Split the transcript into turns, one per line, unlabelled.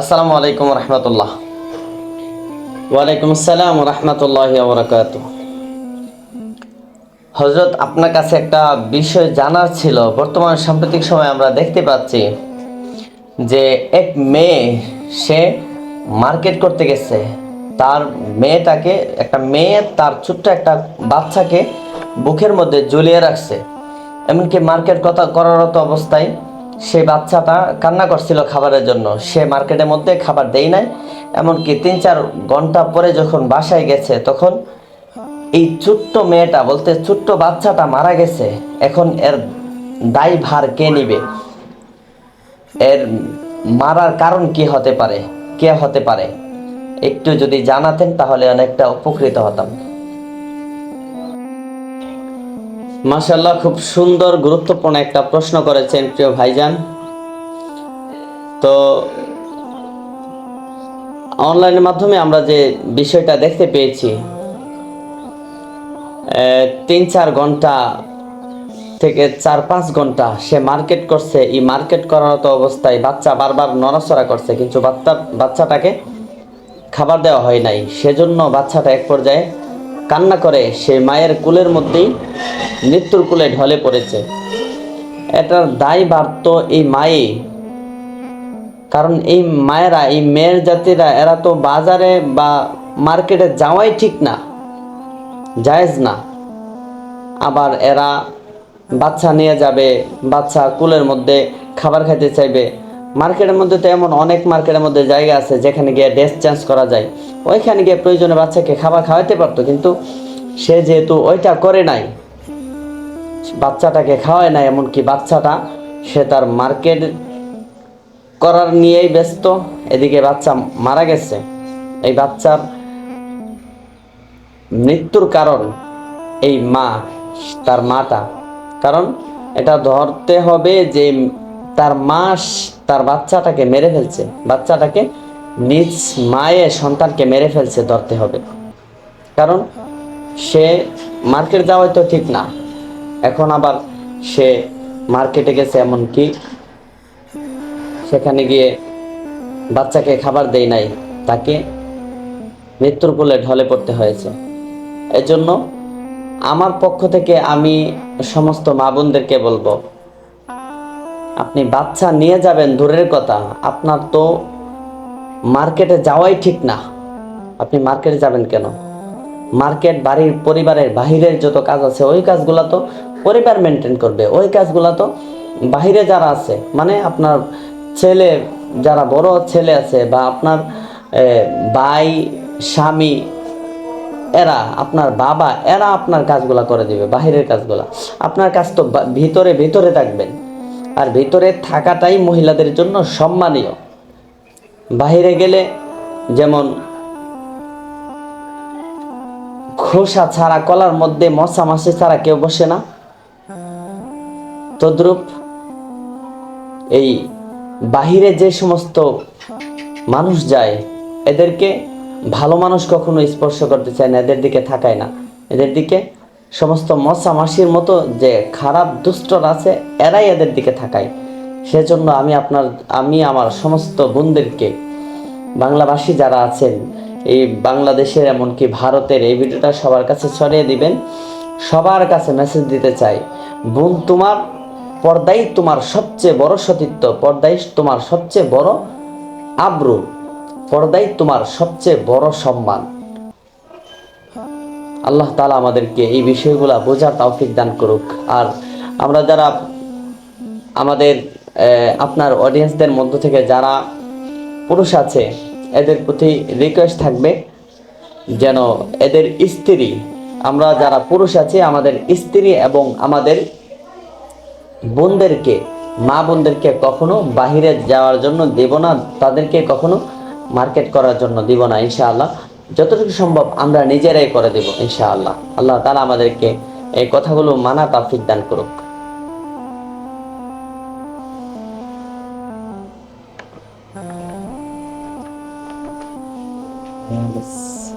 আসসালামু আলাইকুম রহমতুল্লাহ। ওয়ালাইকুম আসসালাম রহমতুল্লাহ বরকাত হজরত আপনার কাছে একটা বিষয় জানার ছিল। বর্তমান সাম্প্রতিক সময় আমরা দেখতে পাচ্ছি যে এক মেয়ে, সে মার্কেট করতে গেছে। তার মেয়েটাকে, একটা মেয়ে তার ছোট্ট একটা বাচ্চাকে বুকের মধ্যে ঝুলিয়ে রাখছে। এমনকি মার্কেট কথা করারত অবস্থায় সেই বাচ্চাটা কান্না করছিল খাবারের জন্য। সে মার্কেটের মধ্যে খাবার দেই নাই, এমনকি তিন চার ঘণ্টা পরে যখন বাসায় গেছে, তখন এই ছোট্ট মেয়েটা, বলতে ছোট্ট বাচ্চাটা মারা গেছে। এখন এর দায় ভার কে নিবে? এর মারার কারণ কি হতে পারে? কে হতে পারে? একটু যদি জানাতেন, তাহলে অনেকটা উপকৃত হতাম। মাশাল্লাহ খুব সুন্দর, গুরুত্বপূর্ণ একটা প্রশ্ন করেছেন প্রিয় ভাইজান। তো অনলাইনের মাধ্যমে আমরা যে বিষয়টা দেখতে পেয়েছি তিন চার ঘণ্টা থেকে চার পাঁচ ঘণ্টা সে মার্কেট করছে। এই মার্কেট করার তো অবস্থায় বাচ্চা বারবার নড়াচড়া করছে, কিন্তু বাচ্চা, বাচ্চাটাকে খাবার দেওয়া হয় নাই। সেজন্য বাচ্চাটা এক পর্যায়ে কান্না করে, সে মায়ের কুলের মধ্যেই মৃত্যুর কুলে ঢলে পড়েছে। এটার দায় বাড়ত এই মায়ে। কারণ এই মায়েরা, এই মেয়ের জাতিরা, এরা তো বাজারে বা মার্কেটে যাওয়াই ঠিক না, জায়েজ না। আবার এরা বাচ্চা নিয়ে যাবে, বাচ্চা কুলের মধ্যে খাবার খাইতে চাইবে। মার্কেটের মধ্যে তো এমন অনেক মার্কেটের মধ্যে জায়গা আছে যেখানে গিয়ে ড্রেস চেঞ্জ করা যায়। ওইখানে গিয়ে প্রয়োজনে বাচ্চাকে খাবার খাওয়াতে পারতো, কিন্তু সে যেহেতু ওইটা করে নাই, বাচ্চাটাকে খাওয়ায় না এমনকি বাচ্চাটা সে তার মার্কেট করার নিয়েই ব্যস্ত, এদিকে বাচ্চা মারা গেছে। এই বাচ্চার মৃত্যুর কারণ এই মা, তার মাটা। কারণ এটা ধরতে হবে যে তার মা স- তার বাচ্চাটাকে মেরে ফেলছে। বাচ্চাটাকে নিজ মায়ে, সন্তানকে মেরে ফেলছে ধরতে হবে। কারণ সে মার্কেট যাওয়াই তো ঠিক না। এখন আবার সে মার্কেটে গেছে এমনকি সেখানে গিয়ে বাচ্চাকে খাবার দেয় নাই, তাকে মৃত্যুর কোলে ঢলে পড়তে হয়েছে। এজন্য আমার পক্ষ থেকে আমি সমস্ত মা বোনদেরকে বলব আপনি বাচ্চা নিয়ে যাবেন, দূরের কথা। আপনার তো মার্কেটে যাওয়াই ঠিক না। আপনি মার্কেটে যাবেন কেন? মার্কেট, বাড়ির পরিবারের বাহিরের যত কাজ আছে, ওই কাজগুলো তো পরিবার মেনটেন করবে। ওই কাজগুলো তো বাহিরে যারা আছে মানে আপনার ছেলে, যারা বড় ছেলে আছে বা আপনার ভাই, স্বামী, এরা, আপনার বাবা, এরা আপনার কাজগুলা করে দিবে, বাহিরের কাজগুলা। আপনার কাজ তো ভিতরে ভিতরে থাকবেন। আর ভিতরে থাকাটাই মহিলাদের জন্য সম্মানীয়। বাহিরে গেলে যেমন খোসা ছাড়া, কলার মধ্যে মশা মাসি ছাড়া কেউ বসে না। তদ্রূপ এই বাহিরে যে সমস্ত মানুষ যায়, এদেরকে ভালো মানুষ কখনো স্পর্শ করতে চায় না, এদের দিকে থাকায় না। এদের দিকে সমস্ত মশা মাসির মতো যে খারাপ দুষ্টর আছে, এরাই এদের দিকে থাকায়। সেজন্য আমি আপনার, আমি আমার সমস্ত বোনদেরকে বাংলাভাষী যারা আছেন, এই বাংলাদেশের এমনকি ভারতের, এই ভিডিওটা সবার কাছে ছড়িয়ে দিবেন। সবার কাছে মেসেজ দিতে চাই, বোন তোমার পর্দাই তোমার সবচেয়ে বড় সতীত্ব পর্দাই তোমার সবচেয়ে বড় আব্রু, পর্দাই তোমার সবচেয়ে বড় সম্মান। আল্লাহ তালা আমাদেরকে এই বিষয়গুলা বোঝার তৌফিক দান করুক। আর আমরা যারা আমাদের আপনার অডিয়েন্সদের মধ্য থেকে যারা পুরুষ আছে, এদের প্রতি রিকোয়েস্ট থাকবে যেন এদের স্ত্রী, আমরা যারা পুরুষ আছি, আমাদের স্ত্রী এবং আমাদের বোনদেরকে, মা বোনদেরকে কখনো বাহিরে যাওয়ার জন্য দেব না, তাদেরকে কখনো মার্কেট করার জন্য দিব না, ইনশাআল্লাহ। যতটুকু সম্ভব আমরা নিজেরাই করে দেব, ইনশাআল্লাহ আল্লাহ তারা আমাদেরকে এই কথাগুলো মানা তাফিক দান করুক Yes.